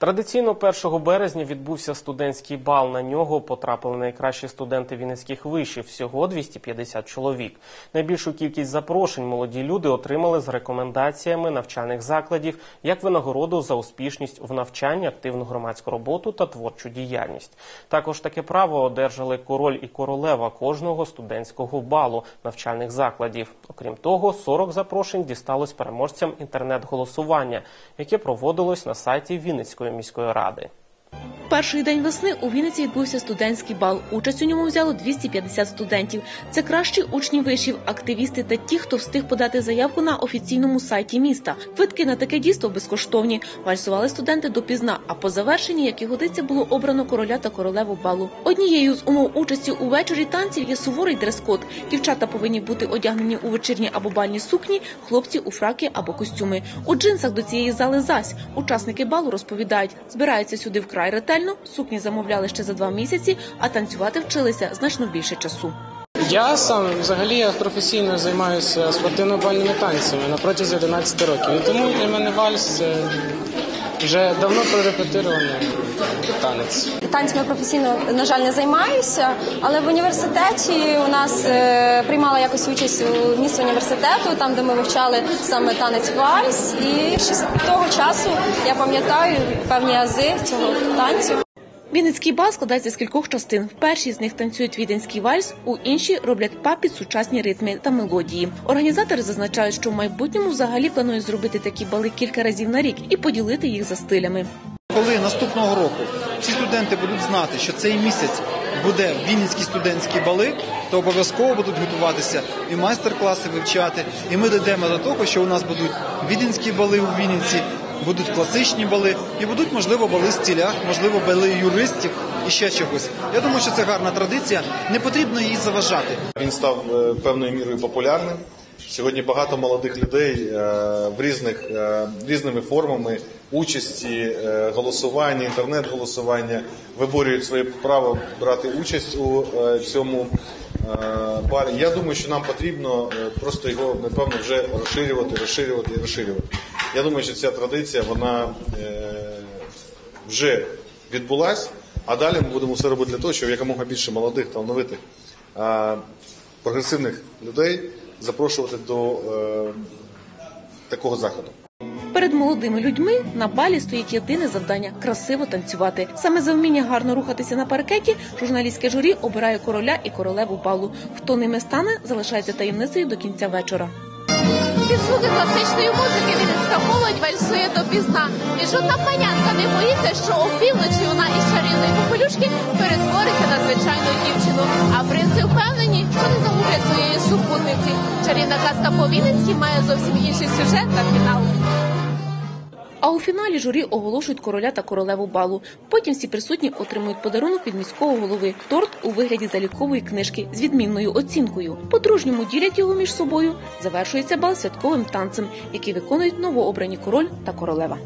Традиційно 1 березня відбувся студентський бал. На нього потрапили найкращі студенти вінницьких вишів. Всього 250 чоловік. Найбільшу кількість запрошень молоді люди отримали з рекомендаціями навчальних закладів як винагороду за успішність в навчанні, активну громадську роботу та творчу діяльність. Також таке право одержали король і королева кожного студентського балу навчальних закладів. Окрім того, 40 запрошень дісталось переможцям інтернет-голосування, яке проводилось на сайті Вінницької міської ради. Перший день весни у Вінниці відбувся студентський бал. Участь у ньому взяло 250 студентів. Це кращі учні вишів, активісти та ті, хто встиг подати заявку на офіційному сайті міста. Квитки на таке дійство безкоштовні. Вальсували студенти допізна. А по завершенні, як і годиться, було обрано короля та королеву балу. Однією з умов участі у вечорі танців є суворий дрес-код. Дівчата повинні бути одягнені у вечірні або бальні сукні, хлопці у фраки або костюми. У джинсах до цієї зали зась. Учасники балу розповідають, збираються сюди вкрай ретельно. Сукні замовляли ще за два місяці, а танцювати вчилися значно більше часу. Я сам взагалі я професійно займаюся спортивно-бальними танцями на протязі 11 років. І тому для мене вальс це вже давно прорепетирований танець. Танцями професійно, на жаль, не займаюся, але в університеті у нас е, приймала якось участь у місті університету, там де ми вивчали саме танець вальс. І ще з того часу я пам'ятаю певні ази цього танцю. Вінницький бал складається з кількох частин. В першій з них танцюють віденський вальс, у іншій роблять пап під сучасні ритми та мелодії. Організатори зазначають, що в майбутньому взагалі планують зробити такі бали кілька разів на рік і поділити їх за стилями. Коли наступного року всі студенти будуть знати, що цей місяць буде Вінницькі студентські бали, то обов'язково будуть готуватися і майстер-класи вивчати. І ми дійдемо до того, що у нас будуть віденські бали у Вінниці, будуть класичні бали, і будуть, можливо, бали стілях, можливо, бали юристів і ще чогось. Я думаю, що це гарна традиція. Не потрібно її заважати. Він став е, певною мірою популярним. Сьогодні багато молодих людей е, в різних е, різними формами участі, голосування, інтернет-голосування виборюють своє право брати участь у цьому балі. Я думаю, що нам потрібно просто його напевно вже розширювати, розширювати і розширювати. Я думаю, що ця традиція вона е, вже відбулась, а далі ми будемо все робити для того, щоб якомога більше молодих талановитих е, прогресивних людей запрошувати до е, такого заходу. Перед молодими людьми на балі стоїть єдине завдання красиво танцювати. Саме за вміння гарно рухатися на паркеті журналістське журі обирає короля і королеву балу. Хто ними стане, залишається таємницею до кінця вечора. Під звуки класичної музики допізна. І жодна панянка не боїться, що опівночі вона із чарівної попелюшки перетвориться на звичайну дівчину. А принци впевнені, що не загублять своєї супутниці. Чарівна казка по має зовсім інший сюжет та фінал. А у фіналі журі оголошують короля та королеву балу. Потім всі присутні отримують подарунок від міського голови торт у вигляді залікової книжки з відмінною оцінкою. По-дружньому ділять його між собою. Завершується бал святковим танцем, який виконують новообрані король та королева.